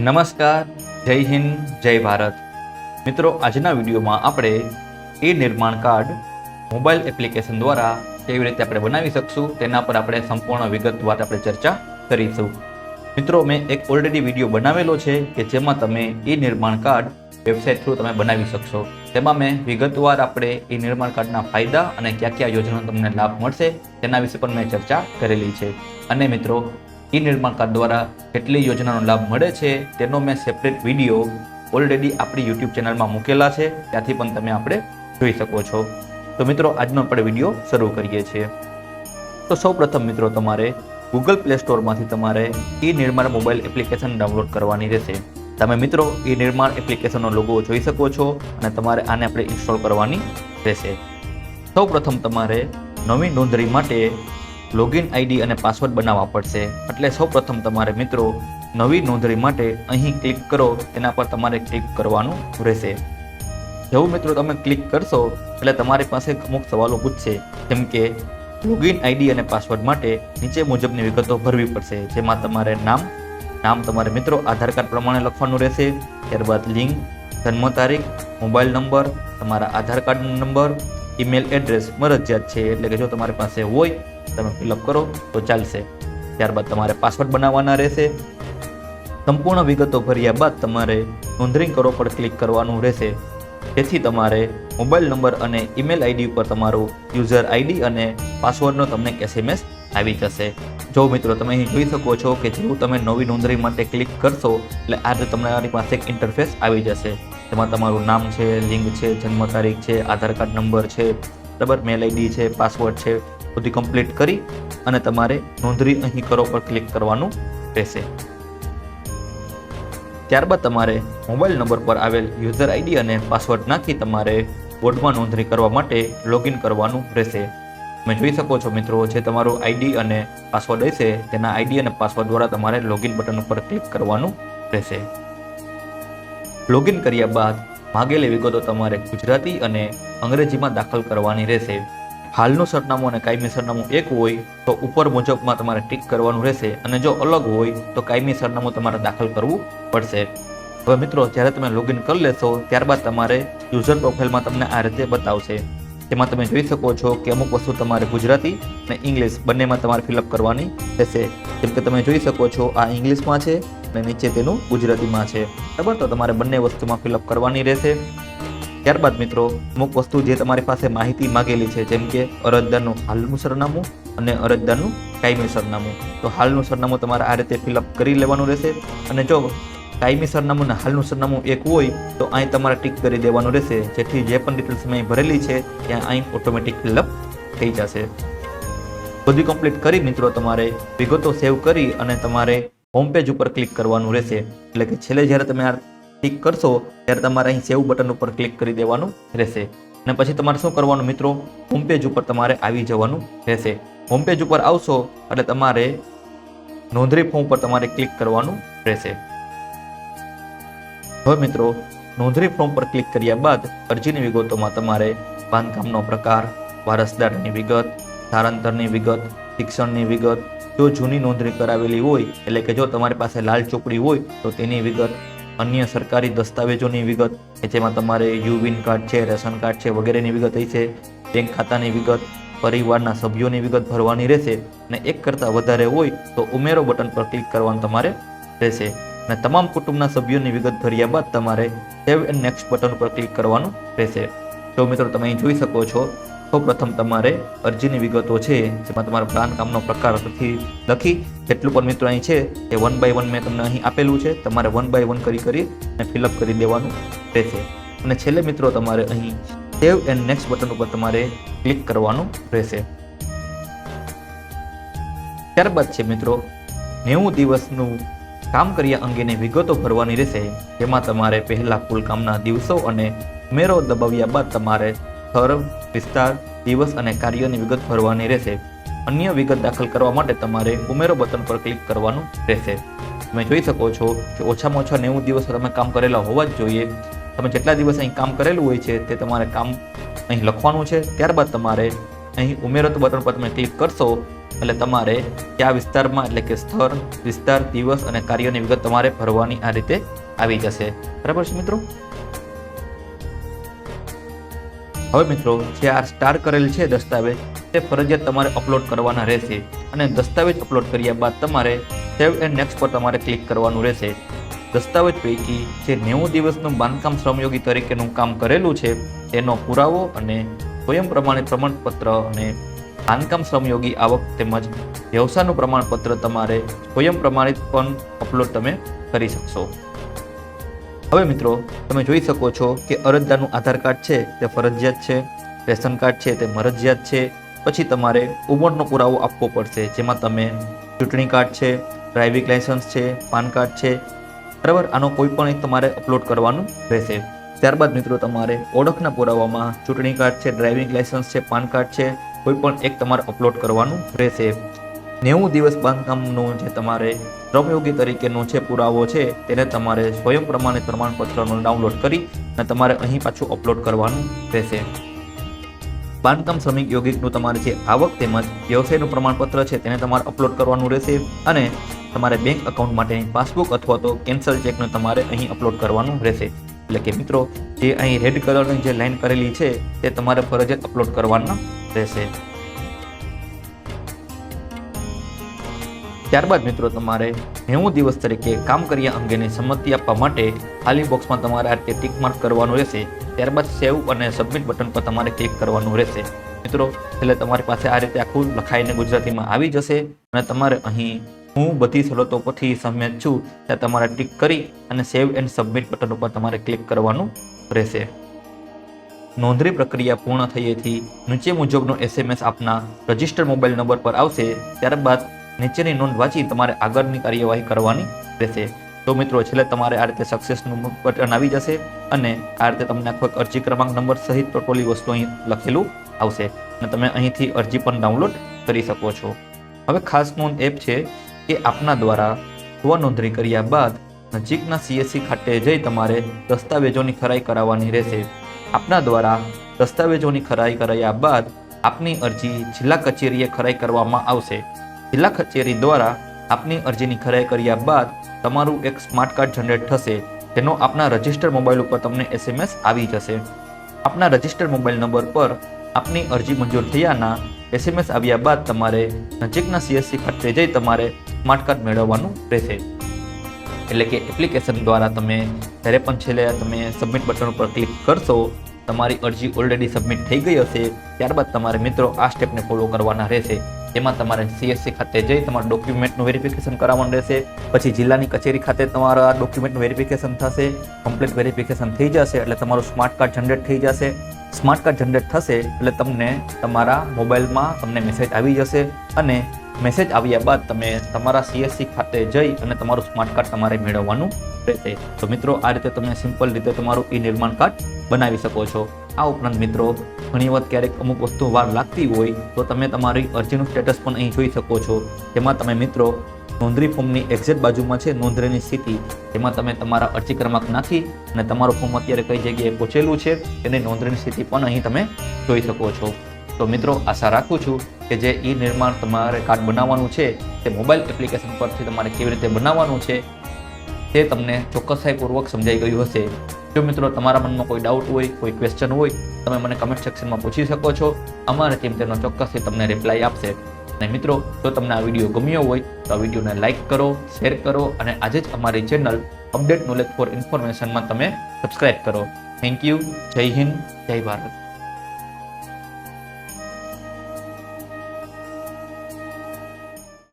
નમસ્કાર, જય હિન્દ, જય ભારત. મિત્રો, આજના વિડીયોમાં આપણે એ નિર્માણ કાર્ડ મોબાઈલ એપ્લિકેશન દ્વારા કેવી રીતે આપણે બનાવી શકશું તેના પર આપણે સંપૂર્ણ વિગતવાર આપણે ચર્ચા કરીશું. મિત્રો, મેં એક ઓલરેડી વીડિયો બનાવેલો છે કે જેમાં તમે એ નિર્માણ કાર્ડ વેબસાઇટ થ્રુ તમે બનાવી શકશો. તેમાં મેં વિગતવાર આપણે એ નિર્માણ કાર્ડના ફાયદા અને કયા કયા યોજનાનો તમને લાભ મળશે તેના વિશે પણ મેં ચર્ચા કરેલી છે. અને મિત્રો ઈ નિર્માણ દ્વારા કેટલી યોજનાનો લાભ મળે છે, તેનો મેં સેપરેટ વીડિયો ઓલરેડી આપણી યુટ્યુબ ચેનલમાં મૂકેલા છે, ત્યાંથી પણ તમે આપણે જોઈ શકો છો. તો મિત્રો, આજનો આપણે વીડિયો શરૂ કરીએ છીએ. તો સૌ પ્રથમ મિત્રો, તમારે ગૂગલ પ્લે સ્ટોરમાંથી તમારે ઈ નિર્માણ મોબાઈલ એપ્લિકેશન ડાઉનલોડ કરવાની રહેશે. તમે મિત્રો ઈ નિર્માણ એપ્લિકેશનનો લોગો જોઈ શકો છો અને તમારે આને આપણે ઇન્સ્ટોલ કરવાની રહેશે. સૌ પ્રથમ તમારે નવી નોંધણી માટે લોગિન આઈડી અને પાસવર્ડ બનાવવા પડશે. એટલે સૌ પ્રથમ તમારે મિત્રો નવી નોંધણી માટે અહીં ક્લિક કરો, તેના પર તમારે ક્લિક કરવાનું રહેશે. જેવું મિત્રો તમે ક્લિક કરશો, એટલે તમારી પાસે અમુક સવાલો પૂછશે, જેમ કે લોગિન આઈડી અને પાસવર્ડ માટે નીચે મુજબની વિગતો ભરવી પડશે, જેમાં તમારે નામ નામ તમારે મિત્રો આધાર કાર્ડ પ્રમાણે લખવાનું રહેશે, ત્યારબાદ લિંક, જન્મ તારીખ, મોબાઈલ નંબર, તમારા Aadhaar card number, email address મરજિયાત છે, એટલે કે જો તમારી પાસે હોય તમે ફિલઅપ કરો, તો ચાલશે. ત્યારબાદ તમારે પાસવર્ડ બનાવવાના રહેશે. સંપૂર્ણ વિગતો ભર્યા બાદ તમારે નોંધણી કરો પર ક્લિક કરવાનું રહેશે. જેથી તમારે મોબાઈલ નંબર અને ઈમેલ આઈડી ઉપર તમારું યુઝર આઈડી અને પાસવર્ડનો તમને એસએમએસ આવી જશે. જો મિત્રો તમે અહીં જોઈ શકો છો કે જેવું તમે નવી નોંધણી માટે ક્લિક કરશો, એટલે આ રીતે તમારી પાસે એક ઇન્ટરફેસ આવી જશે. તેમાં તમારું નામ છે લિંક છે, જન્મ તારીખ છે, આધાર કાર્ડ નંબર છે, બરાબર મેલ આઈડી છે પાસવર્ડ છે. બધું કમ્પ્લીટ કરી અને તમારે નોંધણી અહીં કરો પર ક્લિક કરવાનું રહેશે. ત્યારબાદ તમારે મોબાઈલ નંબર પર આવેલ યુઝર આઈડી અને પાસવર્ડ નાખી તમારે બોર્ડમાં નોંધણી કરવા માટે લોગિન કરવાનું રહેશે. તમે જોઈ શકો છો મિત્રો, જે તમારું આઈડી અને પાસવર્ડ હશે, તેના આઈડી અને પાસવર્ડ દ્વારા તમારે લોગિન બટન ઉપર ક્લિક કરવાનું રહેશે. લોગિન કર્યા બાદ માગેલી વિગતો તમારે ગુજરાતી અને અંગ્રેજીમાં દાખલ કરવાની રહેશે. હાલનું સરનામું અને કાયમી સરનામું એક હોય તો ઉપર મુજબમાં તમારે ટીક કરવાનું રહેશે અને જો અલગ હોય તો કાયમી સરનામું તમારે દાખલ કરવું પડશે. હવે મિત્રો, જ્યારે તમે લોગિન કરી લેશો, ત્યારબાદ તમારે યુઝર પ્રોફાઇલમાં તમને આ રીતે બતાવશે. તેમાં તમે જોઈ શકો છો કે અમુક વસ્તુ તમારે ગુજરાતી અને ઇંગ્લિશ બંનેમાં તમારે ફિલઅપ કરવાની રહેશે. જેમ કે તમે જોઈ શકો છો, આ ઇંગ્લિશમાં છે અને નીચે તેનું ગુજરાતીમાં છે. બરાબર? તો તમારે બંને વસ્તુમાં ફિલઅપ કરવાની રહેશે. ત્યારબાદ મિત્રો, અમુક વસ્તુ જે તમારી પાસે માહિતી માગેલી છે, જેમ કે અરજદારનું હાલનું સરનામું અને અરજદારનું કાયમી સરનામું. તો હાલનું સરનામું તમારે આ રીતે ફિલઅપ કરી લેવાનું રહેશે અને જો કાયમી સરનામું અને હાલનું સરનામું એક હોય, તો અહીં તમારે ટીક કરી દેવાનું રહેશે. જેથી જે પણ ડિટેલ્સ મેં ભરેલી છે, ત્યાં અહીં ઓટોમેટિક ફિલઅપ થઈ જશે. બધી કમ્પ્લીટ કરી મિત્રો તમારે વિગતો સેવ કરી અને તમારે હોમ પેજ ઉપર ક્લિક કરવાનું રહેશે. એટલે કે છેલ્લે જ્યારે તમે આ ક્લિક કરશો, ત્યારે તમારે અહીં સેવ બટન ઉપર ક્લિક કરી દેવાનું રહેશે. અને પછી તમારે શું કરવાનું મિત્રો? હોમ ઉપર તમારે આવી જવાનું રહેશે. હોમ ઉપર આવશો, એટલે તમારે નોંધણી ફોર્મ પર તમારે ક્લિક કરવાનું રહેશે. હવે મિત્રો, નોંધણી ફોર્મ પર ક્લિક કર્યા બાદ અરજીની વિગતોમાં તમારે બાંધકામનો પ્રકાર, વારસદારની વિગત ધારાંતરની વિગત, શિક્ષણની વિગત, જો જૂની નોંધણી કરાવેલી હોય, એટલે કે જો તમારી પાસે લાલ ચોપડી હોય, તો તેની વિગત અન્ય સરકારી દસ્તાવેજોની વિગત કે જેમાં તમારે યુવિન કાર્ડ છે, રેશન કાર્ડ છે વગેરેની વિગત હોય છે, બેંક ખાતાની વિગત, પરિવારના સભ્યોની વિગત ભરવાની રહેશે અને એક કરતાં વધારે હોય તો ઉમેરો બટન પર ક્લિક કરવાનું તમારે રહેશે. અને તમામ કુટુંબના સભ્યોની વિગત ભર્યા બાદ તમારે સેવ એન્ડ નેક્સ્ટ બટન પર ક્લિક કરવાનું રહેશે. તો મિત્રો તમે અહીં જોઈ શકો છો સૌ પ્રથમ તમારે અરજીની વિગતો છે, જેમાં તમારા પ્લાન કામનો પ્રકાર લખી લખી. જેટલું પણ મિત્રો અહીં છે, એ વન બાય વન મેં તમને અહીં આપેલું છે. તમારે વન બાય વન કરી કરી અને ફિલઅપ કરી દેવાનું રહેશે. અને છેલ્લે મિત્રો તમારે અહીં સેવ એન્ડ નેક્સ્ટ બટન ઉપર તમારે ક્લિક કરવાનું રહેશે. ત્યારબાદ છે મિત્રો, નેવું દિવસનું કામ કર્યા અંગેની વિગતો ભરવાની રહેશે. જેમાં તમારે પહેલાં કુલ કામના દિવસો અને ઉમેરો દબાવ્યા બાદ તમારે સ્થળ વિસ્તાર, દિવસ અને કાર્યની વિગત ભરવાની રહેશે. અન્ય વિગત દાખલ કરવા માટે તમારે ઉમેરો બટન પર ક્લિક કરવાનું રહેશે. તમે જોઈ શકો છો કે ઓછામાં ઓછા નેવું દિવસ તમે કામ કરેલા હોવા જ જોઈએ. તમે જેટલા દિવસ અહીં કામ કરેલું હોય છે તે તમારે કામ અહીં લખવાનું છે. ત્યારબાદ તમારે અહીં ઉમેરો બટન પર તમે ક્લિક કરશો એટલે તમારે કયા વિસ્તારમાં એટલે કે સ્થળ, વિસ્તાર, દિવસ અને કાર્યની વિગત તમારે ભરવાની આ રીતે આવી જશે. બરાબર છે મિત્રો? હવે મિત્રો, જે આ સ્ટાર કરેલ છે દસ્તાવેજ, તે ફરજિયાત તમારે અપલોડ કરવાના રહેશે અને દસ્તાવેજ અપલોડ કર્યા બાદ તમારે સેવ એન્ડ નેક્સ્ટ પર તમારે ક્લિક કરવાનું રહેશે. દસ્તાવેજ પૈકી જે નેવું દિવસનું બાંધકામ શ્રમયોગી તરીકેનું કામ કરેલું છે, તેનો પુરાવો અને સ્વયં પ્રમાણિત પ્રમાણપત્ર અને બાંધકામ શ્રમયોગી આવક તેમજ વ્યવસાયનું પ્રમાણપત્ર તમારે સ્વયં પ્રમાણિત પણ અપલોડ તમે કરી શકશો. હવે મિત્રો, તમે જોઈ શકો છો કે અરજદારનું આધાર કાર્ડ છે, તે ફરજિયાત છે, રેશન કાર્ડ છે, તે મરજિયાત છે. પછી તમારે ઉંમરનો પુરાવો આપવો પડશે, જેમાં તમે ચૂંટણી કાર્ડ છે, ડ્રાઇવિંગ લાયસન્સ છે, પાન કાર્ડ છે. બરાબર? આનો કોઈ પણ એક તમારે અપલોડ કરવાનું રહેશે. ત્યારબાદ મિત્રો, તમારે ઓળખના પુરાવામાં ચૂંટણી કાર્ડ છે, ડ્રાઇવિંગ લાયસન્સ છે, પાન કાર્ડ છે, કોઈ પણ એક તમારે અપલોડ કરવાનું રહેશે. નેવું દિવસ બાંધકામનું જે તમારે શ્રમયોગી તરીકેનો છે પુરાવો છે, તેને તમારે સ્વયં પ્રમાણિત પ્રમાણપત્રનું ડાઉનલોડ કરી અને તમારે અહીં પાછું અપલોડ કરવાનું રહેશે. બાંધકામ શ્રમિક યોગિકનું તમારે જે આવક તેમજ વ્યવસાયનું પ્રમાણપત્ર છે, તેને તમારે અપલોડ કરવાનું રહેશે અને તમારે બેંક અકાઉન્ટ માટેની પાસબુક અથવા તો કેન્સલ ચેકને તમારે અહીં અપલોડ કરવાનું રહેશે. એટલે કે મિત્રો, જે અહીં રેડ કલરની જે લાઈન કરેલી છે, તે તમારે ફરજિયાત અપલોડ કરવાના રહેશે. ત્યારબાદ મિત્રો તમારે નેવું દિવસ તરીકે કામ કર્યા અંગેની સંમતિ આપવા માટે ખાલી બોક્સમાં તમારે આ રીતે ટીક માર્ક કરવાનું રહેશે. ત્યારબાદ સેવ અને સબમિટ બટન પર તમારે ક્લિક કરવાનું રહેશે. મિત્રો, એટલે તમારી પાસે આ રીતે આખું લખાઈને ગુજરાતીમાં આવી જશે અને તમારે અહીં હું બધી શરતો પરથી સહમત છું. ત્યાં તમારે ટીક કરી અને સેવ એન્ડ સબમિટ બટન ઉપર તમારે ક્લિક કરવાનું રહેશે. નોંધણી પ્રક્રિયા પૂર્ણ થયેથી નીચે મુજબનો એસએમએસ આપના રજિસ્ટર્ડ મોબાઈલ નંબર પર આવશે. ત્યારબાદ નીચેની નોંધ વાંચી તમારે આગળની કાર્યવાહી કરવાની રહેશે. તો મિત્રો, છેલ્લે તમારે આ રીતે સક્સેસનું બટન આવી જશે અને આ રીતે તમને આખો અરજી ક્રમાંક નંબર સહિત ટોટલી વસ્તુ અહીં લખેલું આવશે અને તમે અહીંથી અરજી પણ ડાઉનલોડ કરી શકો છો. હવે ખાસ નોંધ એપ છે કે આપના દ્વારા સ્વ નોંધણી કર્યા બાદ નજીકના સીએસસી ખાતે જઈ તમારે દસ્તાવેજોની ખરાઈ કરાવવાની રહેશે. આપના દ્વારા દસ્તાવેજોની ખરાઈ કરાયા બાદ આપની અરજી જિલ્લા કચેરીએ ખરાઈ કરવામાં આવશે. જિલ્લા કચેરી દ્વારા આપની અરજીની ખરાઈ કર્યા બાદ તમારું એક સ્માર્ટ કાર્ડ જનરેટ થશે. તેનો આપના રજિસ્ટર મોબાઈલ ઉપર તમને એસએમએસ આવી જશે. આપના રજિસ્ટર્ડ મોબાઈલ નંબર પર આપની અરજી મંજૂર થયાના એસએમએસ આવ્યા બાદ તમારે નજીકના સીએસસી ખાતે જઈ તમારે સ્માર્ટ કાર્ડ મેળવવાનું રહેશે. એટલે કે એપ્લિકેશન દ્વારા તમે જ્યારે પણ છેલ્લે તમે સબમિટ બટન ઉપર ક્લિક કરશો, તમારી અરજી ઓલરેડી સબમિટ થઈ ગઈ હશે. ત્યારબાદ તમારે મિત્રો આ સ્ટેપને ફોલો કરવાના રહેશે. એમાં તમારે સીએસસી ખાતે જઈ તમારા ડોક્યુમેન્ટનું વેરિફિકેશન કરાવવાનું રહેશે. પછી જિલ્લાની કચેરી ખાતે તમારા ડોક્યુમેન્ટનું વેરિફિકેશન થશે. કમ્પ્લીટ વેરિફિકેશન થઈ જશે એટલે તમારું સ્માર્ટ કાર્ડ જનરેટ થઈ જશે. સ્માર્ટ કાર્ડ જનરેટ થશે એટલે તમને તમારા મોબાઈલમાં તમને મેસેજ આવી જશે અને મેસેજ આવ્યા બાદ તમે તમારા સીએસસી ખાતે જઈ અને તમારું સ્માર્ટ કાર્ડ તમારે મેળવવાનું રહેશે. તો મિત્રો, આ રીતે તમે સિમ્પલ રીતે તમારું ઈ નિર્માણ કાર્ડ બનાવી શકો છો. આ ઉપરાંત મિત્રો, ઘણી વખત ક્યારેક અમુક વસ્તુ વાર લાગતી હોય તો તમે તમારી અરજીનું સ્ટેટસ પણ અહીં જોઈ શકો છો. તેમાં તમે મિત્રો, નોંધણી ફોર્મની એક્ઝેક્ટ બાજુમાં છે નોંધણીની સ્થિતિ. તેમાં તમે તમારા અરજી ક્રમાંક નાખી અને તમારું ફોર્મ અત્યારે કઈ જગ્યાએ પહોંચેલું છે એની નોંધણીની સ્થિતિ પણ અહીં તમે જોઈ શકો છો. તો મિત્રો, આશા રાખું છું કે જે ઈ નિર્માણ તમારે કાર્ડ બનાવવાનું છે તે મોબાઈલ એપ્લિકેશન પરથી તમારે કેવી રીતે બનાવવાનું છે તે તમને ચોક્કસાઈપૂર્વક સમજાઈ ગયું હશે. જો મિત્રો તમારા મનમાં કોઈ ડાઉટ હોય, કોઈ ક્વેશ્ચન હોય, તમે મને કમેન્ટ સેક્શનમાં પૂછી શકો છો. અમારે ટીમ તેનો ચોક્કસથી તમને રિપ્લાય આપશે. અને મિત્રો, જો તમને આ વીડિયો ગમ્યો હોય, તો આ વિડીયોને લાઇક કરો શેર કરો અને આજે જ અમારી ચેનલ અપડેટ નોલેજ ફોર ઇન્ફોર્મેશનમાં તમે સબસ્ક્રાઇબ કરો. થેન્ક યુ જય હિન્દ, જય ભારત.